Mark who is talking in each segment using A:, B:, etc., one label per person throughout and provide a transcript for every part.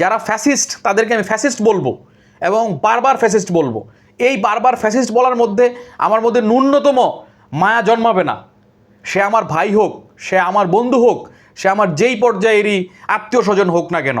A: যারা ফ্যাসিস্ট তাদেরকে আমি ফ্যাসিস্ট বলব এবং বারবার ফ্যাসিস্ট বলব। এই বারবার ফ্যাসিস্ট বলার মধ্যে আমার মধ্যে ন্যূনতম মায়া জন্মাবে না। সে আমার ভাই হোক, সে আমার বন্ধু হোক, সে আমার যেই পর্যায়েরই আত্মীয় স্বজন হোক না কেন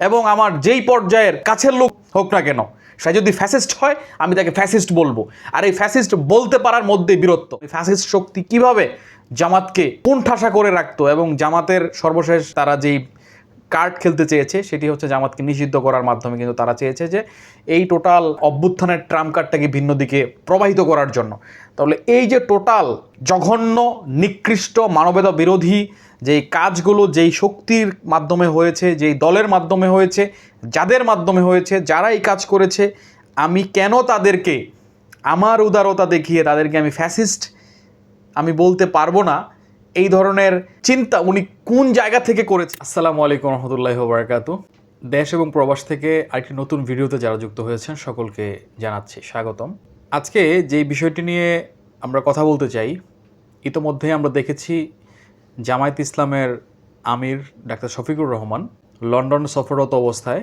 A: এবং আমার যেই পর্যায়ের কাছের লোক হোক না কেন, সে যদি ফ্যাসিস্ট হয়, আমি তাকে ফ্যাসিস্ট বলব। আর এই ফ্যাসিস্ট বলতে পারার মধ্যে বীরত্ব। এই ফ্যাসিস্ট শক্তি কীভাবে জামাতকে কোণঠাসা করে রাখতো এবং জামাতের সর্বশেষ তারা যেই কার্ড খেলতে চেয়েছে, সেটি হচ্ছে জামাতকে নিষিদ্ধ করার মাধ্যমে কিন্তু তারা চেয়েছে যে এই টোটাল অভ্যুত্থানের ট্রাম্প কার্ডটাকে ভিন্ন দিকে প্রবাহিত করার জন্য। তাহলে এই যে টোটাল জঘন্য, নিকৃষ্ট, মানবতা বিরোধী যেই কাজগুলো, যেই শক্তির মাধ্যমে হয়েছে, যেই দলের মাধ্যমে হয়েছে, যাদের মাধ্যমে হয়েছে, যারা এই কাজ করেছে, আমি কেন তাদেরকে, আমার উদারতা দেখিয়ে তাদেরকে আমি ফ্যাসিস্ট আমি বলতে পারব না এই ধরনের চিন্তা উনি কোন জায়গা থেকে করেছে? আসসালামু আলাইকুম রহমতুল্লাহ বারাকাত দেশ এবং প্রবাস থেকে আরেকটি নতুন ভিডিওতে যারা যুক্ত হয়েছেন সকলকে জানাচ্ছি স্বাগতম। আজকে যে বিষয়টি নিয়ে আমরা কথা বলতে চাই ইতোমধ্যে আমরা দেখেছি জামায়াত ইসলামের আমির ডাক্তার শফিকুর রহমান লন্ডন সফররত অবস্থায়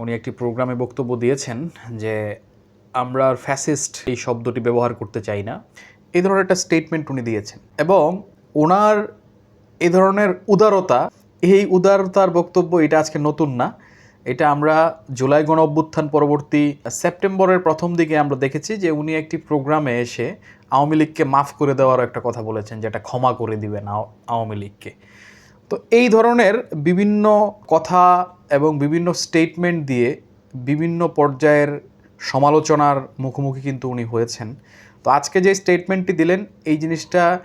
A: উনি একটি প্রোগ্রামে বক্তব্য দিয়েছেন যে, আমরা ফ্যাসিস্ট এই শব্দটি ব্যবহার করতে চাই না। এই ধরনের একটা স্টেটমেন্ট উনি দিয়েছেন। এবং ওনার এ ধরনের উদারতা, এই উদারতার বক্তব্য এটা আজকে নতুন না। এটা আমরা জুলাই গণ অভ্যুত্থান পরবর্তী সেপ্টেম্বরের প্রথম দিকে আমরা দেখেছি যে উনি একটি প্রোগ্রামে এসে আওয়ামী লীগকে মাফ করে দেওয়ার একটা কথা বলেছেন যেটা ক্ষমা করে দিবেন আও- আওয়ামী লীগকে। তো এই ধরনের বিভিন্ন কথা এবং বিভিন্ন স্টেটমেন্ট দিয়ে বিভিন্ন পর্যায়ের সমালোচনার মুখোমুখি কিন্তু উনি হয়েছেন। তো আজকে যে স্টেটমেন্টটি দিলেন, এই জিনিসটা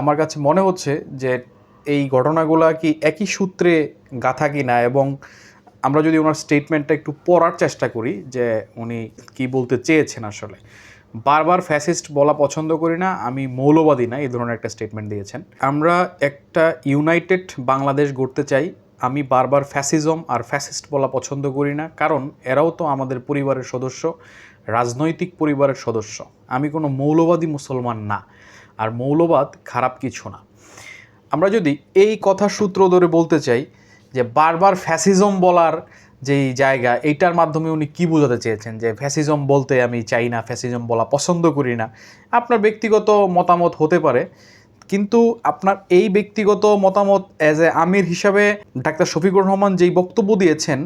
A: আমার কাছে মনে হচ্ছে যে এই ঘটনাগুলো কি একই সূত্রে গাথা কি না এবং আমরা যদি ওনার স্টেটমেন্টটা একটু পড়ার চেষ্টা করি যে উনি কি বলতে চেয়েছেন আসলে। বারবার ফ্যাসিস্ট বলা পছন্দ করি না, আমি মৌলবাদী না, এই ধরনের একটা স্টেটমেন্ট দিয়েছেন। আমরা একটা ইউনাইটেড বাংলাদেশ গড়তে চাই, আমি বারবার ফ্যাসিজম আর ফ্যাসিস্ট বলা পছন্দ করি না, কারণ এরাও তো আমাদের পরিবারের সদস্য, রাজনৈতিক পরিবারের সদস্য। আমি কোনো মৌলবাদী মুসলমান না। আর মৌলবাদ খারাপ কিছু না। আমরা যদি এই কথা সূত্র ধরে বলতে চাই যে বারবার ফ্যাসিজম বলার যেই জায়গা, এইটার মাধ্যমে উনি কি বোঝাতে চেয়েছেন? যে ফ্যাসিজম বলতে আমি চাই না, ফ্যাসিজম বলা পছন্দ করি না। আপনার ব্যক্তিগত মতামত হতে পারে, কিন্তু আপনার এই ব্যক্তিগত মতামত অ্যাজ এ আমির হিসাবে ডাক্তার শফিকুর রহমান যেই বক্তব্য দিয়েছেন,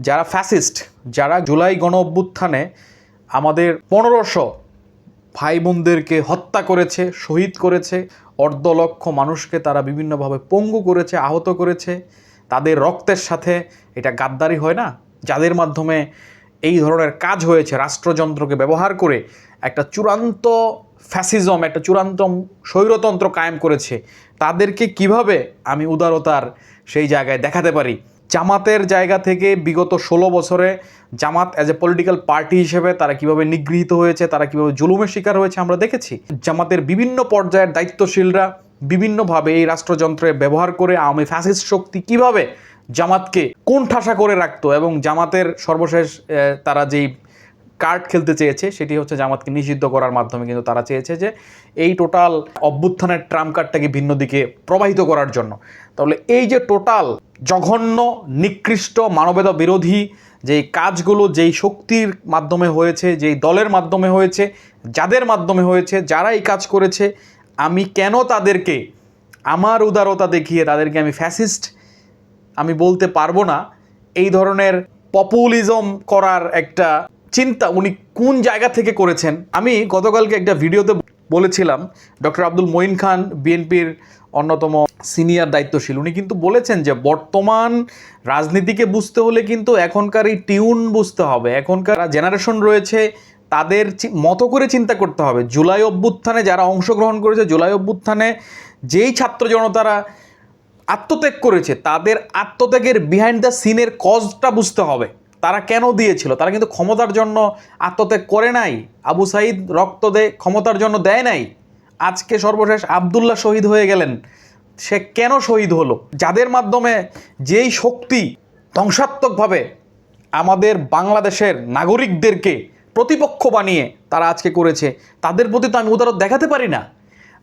A: যারা ফ্যাসিস্ট, যারা জুলাই গণ অভ্যুত্থানে আমাদের পনেরোশো ভাই বোনদেরকে হত্যা করেছে, শহীদ করেছে, অর্ধলক্ষ মানুষকে তারা বিভিন্নভাবে পঙ্গু করেছে, আহত করেছে। তাদের রক্তের সাথে এটা গাদ্দারি হয় না? যাদের মাধ্যমে এই ধরনের কাজ হয়েছে, রাষ্ট্রযন্ত্রকে ব্যবহার করে একটা চূড়ান্ত ফ্যাসিজম, একটা চূড়ান্ত স্বৈরতন্ত্র কায়েম করেছে। তাদেরকে কীভাবে আমি উদারতার সেই জায়গায় দেখাতে পারি? জামাতের জায়গা থেকে বিগত ষোলো বছরে Jamaat as a political party হিসেবে তারা কীভাবে নিগৃহীত হয়েছে, তারা কীভাবে জুলুমের শিকার হয়েছে আমরা দেখেছি। জামাতের বিভিন্ন পর্যায়ের দায়িত্বশীলরা বিভিন্নভাবে এই রাষ্ট্রযন্ত্রে ব্যবহার করে আওয়ামী ফ্যাসিস্ট শক্তি কীভাবে জামাতকে কোন ঠাসা করে রাখতো এবং জামাতের সর্বশেষ তারা যেই কার্ড খেলতে চেয়েছে, সেটি হচ্ছে জামাতকে নিষিদ্ধ করার মাধ্যমে কিন্তু তারা চেয়েছে যে এই টোটাল অভ্যুত্থানের ট্রাম্প কার্ডটাকে ভিন্ন দিকে প্রবাহিত করার জন্য। তাহলে এই যে টোটাল জঘন্য, নিকৃষ্ট, মানবতা বিরোধী যেই কাজগুলো, যেই শক্তির মাধ্যমে হয়েছে, যেই দলের মাধ্যমে হয়েছে, যাদের মাধ্যমে হয়েছে, যারা এই কাজ করেছে, আমি কেন তাদেরকে, আমার উদারতা দেখিয়ে তাদেরকে আমি ফ্যাসিস্ট আমি বলতে পারব না, এই ধরনের পপুলিজম করার একটা চিন্তা উনি কোন জায়গা থেকে করেছেন? আমি গতকালকে একটা ভিডিওতে বলেছিলাম, ডক্টর আব্দুল মঈন খান, বিএনপির অন্যতম সিনিয়র দায়িত্বশীল। উনি কিন্তু বলেছেন যে, বর্তমান রাজনীতিকে বুঝতে হলে কিন্তু এখনকার এই টিউন বুঝতে হবে। এখনকার জেনারেশন রয়েছে, তাদের মতো করে চিন্তা করতে হবে। জুলাই অভ্যুত্থানে যারা অংশগ্রহণ করেছে, জুলাই অভ্যুত্থানে যেই ছাত্র জনতারা আত্মত্যাগ করেছে, তাদের আত্মত্যাগের বিহাইন্ড দ্য সিনের কজটা বুঝতে হবে। তারা কেন দিয়েছিল? তারা কিন্তু ক্ষমতার জন্য আত্মত্যাগ করে নাই। আবু সাইদ রক্ত দেয় ক্ষমতার জন্য দেয় নাই। আজকে সর্বশেষ আবদুল্লাহ শহীদ হয়ে গেলেন। সে কেন শহীদ হলো? যাদের মাধ্যমে যেই শক্তি ধ্বংসাত্মকভাবে আমাদের বাংলাদেশের নাগরিকদেরকে প্রতিপক্ষ বানিয়ে তারা আজকে করেছে, তাদের প্রতি তো আমি উদারত দেখাতে পারি না।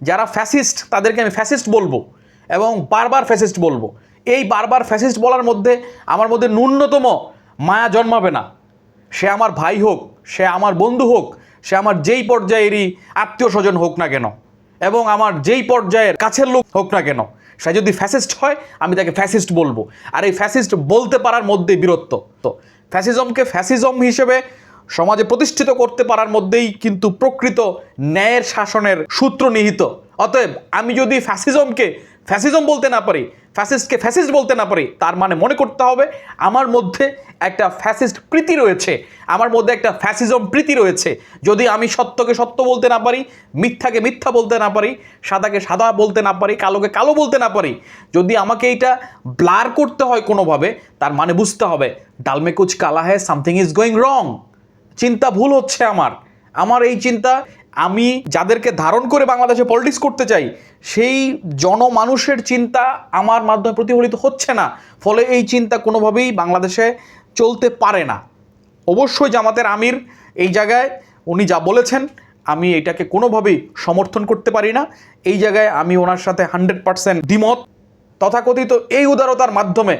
A: যারা ফ্যাসিস্ট, তাদেরকে আমি ফ্যাসিস্ট বলব এবং বারবার ফ্যাসিস্ট বলব। এই বারবার ফ্যাসিস্ট বলার মধ্যে আমার মধ্যে ন্যূনতম মায়া জন্মাবে না। সে আমার ভাই হোক, সে আমার বন্ধু হোক, সে আমার যেই পর্যায়েরই আত্মীয় স্বজন হোক না কেন, এবং আমার যেই পর্যায়ের কাছের লোক হোক না কেন, সে যদি ফ্যাসিস্ট হয়, আমি তাকে ফ্যাসিস্ট বলব। আর এই ফ্যাসিস্ট বলতে পারার মধ্যে বীরত্ব। তো ফ্যাসিজমকে ফ্যাসিজম হিসেবে সমাজে প্রতিষ্ঠিত করতে পারার মধ্যেই কিন্তু প্রকৃত ন্যায়ের শাসনের সূত্র নিহিত। অতএব আমি যদি ফ্যাসিজমকে ফ্যাসিজম বলতে না পারি, ফ্যাসিস্টকে ফ্যাসিস্ট বলতে না পারি, তার মানে মনে করতে হবে আমার মধ্যে একটা ফ্যাসিস্ট প্রীতি রয়েছে, আমার মধ্যে একটা ফ্যাসিজম প্রীতি রয়েছে। যদি আমি সত্যকে সত্য বলতে না পারি, মিথ্যাকে মিথ্যা বলতে না পারি, সাদাকে সাদা বলতে না পারি, কালোকে কালো বলতে না পারি, যদি আমাকে এইটা ব্লার করতে হয় কোনোভাবে, তার মানে বুঝতে হবে, ডালমে কুচ কালা হ্যায় সামথিং ইজ গোয়িং রং চিন্তা ভুল হচ্ছে আমার আমার এই চিন্তা আমি যাদেরকে ধারণ করে বাংলাদেশে পলিটিক্স করতে চাই, সেই জনমানুষের চিন্তা আমার মাধ্যমে প্রতিফলিত হচ্ছে না। ফলে এই চিন্তা কোনোভাবেই বাংলাদেশে চলতে পারে না। অবশ্যই জামাতের আমির এই জায়গায়, উনি যা বলেছেন, আমি এটাকে কোনোভাবেই সমর্থন করতে পারি না। এই জায়গায় আমি ওনার সাথে হান্ড্রেড পার্সেন্ট দ্বিমত। তথাকথিত এই উদারতার মাধ্যমে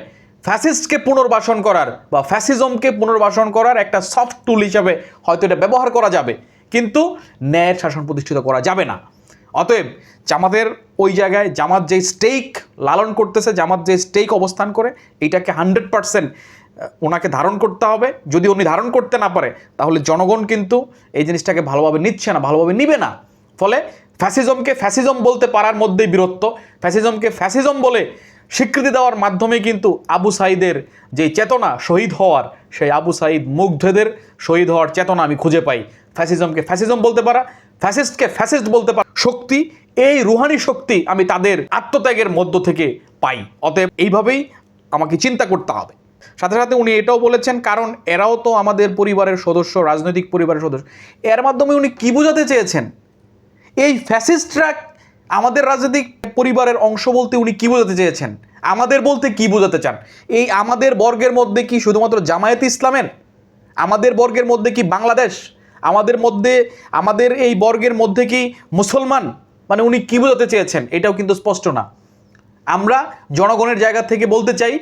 A: ফ্যাসিস্টকে পুনর্বাসন করার বা ফ্যাসিজমকে পুনর্বাসন করার একটা সফট টুল হিসাবে হয়তো এটা ব্যবহার করা যাবে। কিন্তু ন্যায়ের শাসন প্রতিষ্ঠিত করা যাবে না। অতএব জামাতের ওই জায়গায় জামাত যে স্টেক লালন করতেছে, জামাত যে স্টেক অবস্থান করে এইটাকে হান্ড্রেড পারসেন্ট ওনাকে ধারণ করতে হবে। যদি উনি ধারণ করতে না পারে, তাহলে জনগণ কিন্তু এই জিনিসটাকে ভালোভাবে নিচ্ছে না, ভালোভাবে নিবে না। ফলে ফ্যাসিজমকে ফ্যাসিজম বলতে পারার মধ্যেই বীরত্ব ফ্যাসিজমকে ফ্যাসিজম বলে স্বীকৃতি দেওয়ার মাধ্যমে কিন্তু আবু সাইদের যে চেতনা শহীদ হওয়ার, সেই আবু সাইদ মুগ্ধদের শহীদ হওয়ার চেতনা আমি খুঁজে পাই। ফ্যাসিজমকে ফ্যাসিজম বলতে পারা, ফ্যাসিস্টকে ফ্যাসিস্ট বলতে পারা শক্তি, এই রুহানি শক্তি আমি তাদের আত্মত্যাগের মধ্য থেকে পাই। অতএব এইভাবেই আমাকে চিন্তা করতে হবে। সাথে সাথে উনি এটাও বলেছেন, কারণ এরাও তো আমাদের পরিবারের সদস্য, রাজনৈতিক পরিবারের সদস্য। এর মাধ্যমে উনি কি বোঝাতে চেয়েছেন? এই ফ্যাসিস্টরা আমাদের রাজনৈতিক পরিবারের অংশ বলতে উনি কি বোঝাতে চেয়েছেন? আমাদের বলতে কি বোঝাতে চান? এই আমাদের বর্গের মধ্যে কি শুধুমাত্র জামায়াত ইসলামের? আমাদের বর্গের মধ্যে কি বাংলাদেশ? আমাদের মধ্যে, আমাদের এই বর্গের মধ্যে কি মুসলমান? মানে উনি কি বোঝাতে চেয়েছেন? এটাও কিন্তু স্পষ্ট না। আমরা জনগণের জায়গা থেকে বলতে চাই,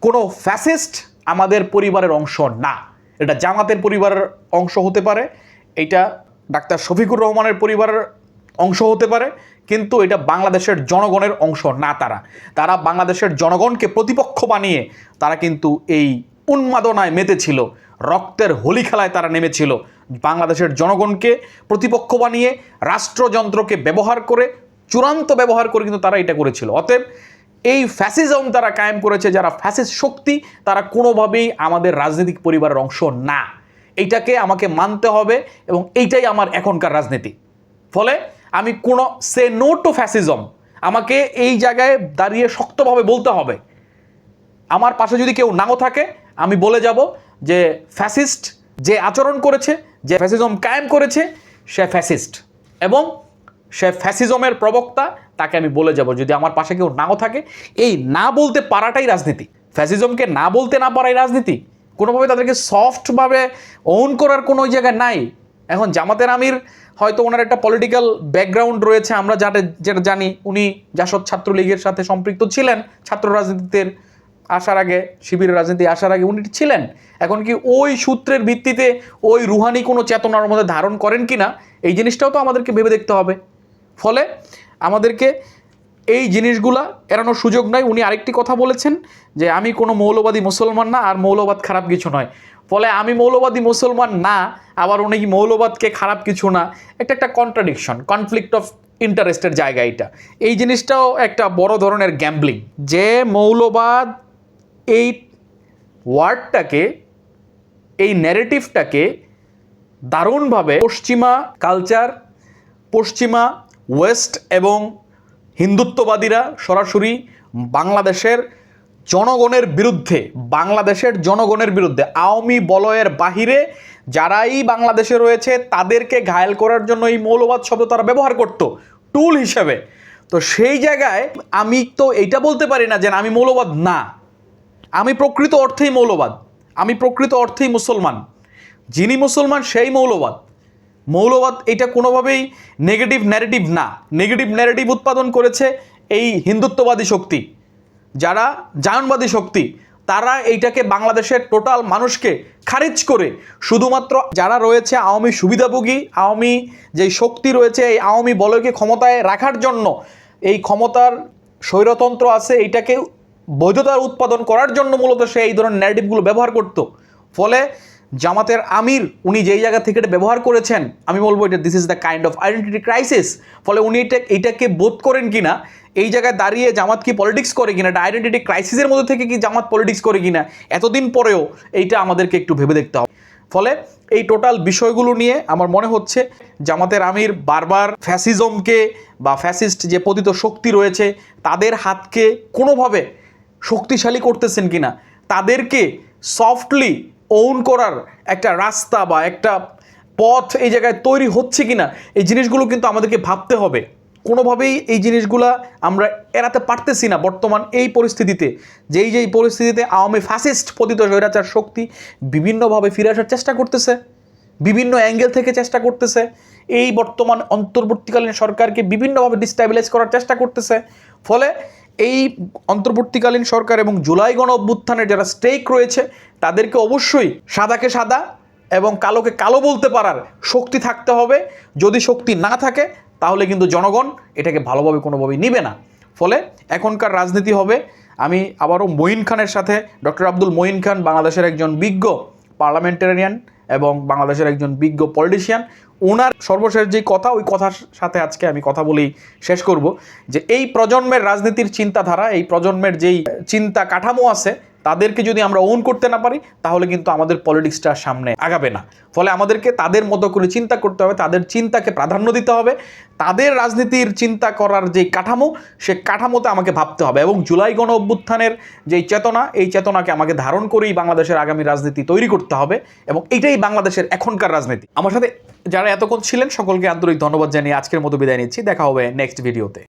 A: কোনো ফ্যাসিস্ট আমাদের পরিবারের অংশ না। এটা জামাতের পরিবারের অংশ হতে পারে, এটা ডাক্তার শফিকুর রহমানের পরিবারের অংশ হতে পারে, কিন্তু এটা বাংলাদেশের জনগণের অংশ, না তারা। তারা বাংলাদেশের জনগণকে প্রতিপক্ষ বানিয়ে তারা কিন্তু এই উন্মাদনায় মেতেছিল, রক্তের হোলি খেলায় তারা নেমেছিল। বাংলাদেশের জনগণকে প্রতিপক্ষ বানিয়ে, রাষ্ট্রযন্ত্রকে ব্যবহার করে, চূড়ান্ত ব্যবহার করে কিন্তু তারা এটা করেছিল। অতএব এই ফ্যাসিজম তারা কায়েম করেছে, যারা ফ্যাসিস্ট শক্তি, তারা কোনোভাবেই আমাদের রাজনৈতিক পরিবারের অংশ না। এইটাকে আমাকে মানতে হবে এবং এইটাই আমার এখনকার রাজনীতি। ফলে আমি কোনো সে নো টু ফ্যাসিজম আমাকে এই জায়গায় দাঁড়িয়ে শক্তভাবে বলতে হবে। আমার পাশে যদি কেউ নাও থাকে, আমি বলে যাব যে ফ্যাসিস্ট যে আচরণ করেছে, যে ফ্যাসিজম কায়েম করেছে, সে ফ্যাসিস্ট এবং সে ফ্যাসিজমের প্রবক্তা, তাকে আমি বলে যাব, যদি আমার পাশে কেউ নাও থাকে, এই না বলতে পারাটাই রাজনীতি। ফ্যাসিজমকে না বলতে না পারাই রাজনীতি। কোনোভাবে তাদেরকে সফটভাবে ওন করার কোনো জায়গায় নাই। এখন জামাতের আমির হয়তো ওনার একটা পলিটিক্যাল ব্যাকগ্রাউন্ড রয়েছে, আমরা যাটা যেটা জানি, উনি জাসদ ছাত্রলীগের সাথে সম্পৃক্ত ছিলেন, ছাত্র রাজনীতিতে আসার আগে, শিবিরের রাজনীতি আসার আগে উনি ছিলেন। এখন কি ওই সূত্রের ভিত্তিতে ওই রুহানি কোনো চেতনার মধ্যে ধারণ করেন কি না এই জিনিসটাও তো আমাদেরকে ভেবে দেখতে হবে। ফলে আমাদেরকে এই জিনিসগুলা এড়ানোর সুযোগ নয়। উনি আরেকটি কথা বলেছেন যে, আমি কোনো মৌলবাদী মুসলমান না, আর মৌলবাদ খারাপ কিছু নয়। ফলে আমি মৌলবাদী মুসলমান না, আবার উনি মৌলবাদকে খারাপ কিছু না। একটা একটা কন্ট্রাডিকশন কনফ্লিক্ট অফ ইন্টারেস্টের জায়গা এটা। এই জিনিসটাও একটা বড় ধরনের গ্যাম্বলিং যে মৌলবাদ এই ওয়ার্ডটাকে এই ন্যারেটিভটাকে দারুণভাবে পশ্চিমা কালচার পশ্চিমা ওয়েস্ট এবং হিন্দুত্ববাদীরা সরাসরি বাংলাদেশের জনগণের বিরুদ্ধে, বাংলাদেশের জনগণের বিরুদ্ধে, আওয়ামী বলয়ের বাহিরে যারাই বাংলাদেশে রয়েছে, তাদেরকে ঘায়েল করার জন্য এই মৌলবাদ শব্দ তারা ব্যবহার করত, টুল হিসেবে। তো সেই জায়গায় আমি তো এইটা বলতে পারি না যে আমি মৌলবাদ না। আমি প্রকৃত অর্থেই মৌলবাদ। আমি প্রকৃত অর্থেই মুসলমান। যিনি মুসলমান, সেই মৌলবাদ। মৌলবাদ এটা কোনোভাবেই নেগেটিভ ন্যারেটিভ না। নেগেটিভ ন্যারেটিভ উৎপাদন করেছে এই হিন্দুত্ববাদী শক্তি। যারা জায়নবাদী শক্তি, তারা এইটাকে বাংলাদেশের টোটাল মানুষকে খারিজ করে শুধুমাত্র যারা রয়েছে আওয়ামী সুবিধাভোগী, আওয়ামী যেই শক্তি রয়েছে, এই আওয়ামী বলয়কে ক্ষমতায় রাখার জন্য এই ক্ষমতার স্বৈরতন্ত্র আছে, এইটাকে বৈধতার উৎপাদন করার জন্য মূলত সে এই ধরনের ন্যারেটিভগুলো ব্যবহার করতো। ফলে জামাতের আমির উনি যেই জায়গা থেকে এটা ব্যবহার করেছেন, আমি বলব এটা this is the kind of identity crisis ফলে উনি এটা এইটাকে বোধ করেন কিনা এই জায়গায় দাঁড়িয়ে জামাত কি পলিটিক্স করে কিনা? এটা আইডেন্টিটি ক্রাইসিসের মধ্যে থেকে কি জামাত পলিটিক্স করে কিনা? এতদিন পরেও এইটা আমাদেরকে একটু ভেবে দেখতে হবে। ফলে এই টোটাল বিষয়গুলো নিয়ে আমার মনে হচ্ছে জামাতের আমির বারবার ফ্যাসিজমকে বা ফ্যাসিস্ট যে পতিত শক্তি রয়েছে, তাদের হাতকে কোনোভাবে শক্তিশালী করতেছেন কিনা? তাদেরকে সফটলি ওন করার একটা রাস্তা বা একটা পথ এই জায়গায় তৈরি হচ্ছে কিনা? এই জিনিসগুলো কিন্তু আমাদেরকে ভাবতে হবে। কোনোভাবেই এই জিনিসগুলা আমরা এড়াতে পারতেছি না বর্তমান এই পরিস্থিতিতে। যেই যেই পরিস্থিতিতে আওয়ামী ফাসিস্ট পতিত স্বৈরাচার শক্তি বিভিন্নভাবে ফিরে আসার চেষ্টা করতেছে, বিভিন্ন অ্যাঙ্গেল থেকে চেষ্টা করতেছে, এই বর্তমান অন্তর্বর্তীকালীন সরকারকে বিভিন্নভাবে ডিস্টাবিলাইজ করার চেষ্টা করতেছে, ফলে এই অন্তর্বর্তীকালীন সরকার এবং জুলাই গণ অভ্যুত্থানের যারা স্টেক রয়েছে, তাদেরকে অবশ্যই সাদাকে সাদা এবং কালোকে কালো বলতে পারার শক্তি থাকতে হবে। যদি শক্তি না থাকে তাহলে কিন্তু জনগণ এটাকে ভালোভাবে কোনোভাবেই নিবে না। ফলে এখনকার রাজনীতি হবে। আমি আবারও মঈন খানের সাথে ডক্টর আব্দুল মঈন খান বাংলাদেশের একজন বিজ্ঞ পার্লামেন্টারিয়ান এবং বাংলাদেশের একজন বিজ্ঞ পলিটিশিয়ান ওনার সর্বশেষ যেই কথা, ওই কথার সাথে আজকে আমি কথা বলেই শেষ করব যে এই প্রজন্মের রাজনীতির চিন্তাধারা, এই প্রজন্মের যেই চিন্তা কাঠামো আছে তাদেরকে যদি আমরা ওন করতে না পারি, তাহলে কিন্তু আমাদের পলিটিক্সটা সামনে আগাবে না। ফলে আমাদেরকে তাদের মতো করে চিন্তা করতে হবে, তাদের চিন্তাকে প্রাধান্য দিতে হবে, তাদের রাজনীতির চিন্তা করার যে কাঠামো, সে কাঠামোতে আমাকে ভাবতে হবে এবং জুলাই গণ অভ্যুত্থানের যেই চেতনা, এই চেতনাকে আমাকে ধারণ করেই বাংলাদেশের আগামী রাজনীতি তৈরি করতে হবে এবং এটাই বাংলাদেশের এখনকার রাজনীতি। আমার সাথে যারা এতক্ষণ ছিলেন, সকলকে আন্তরিক ধন্যবাদ জানিয়ে আজকের মতো বিদায় নিচ্ছি। দেখা হবে নেক্সট ভিডিওতে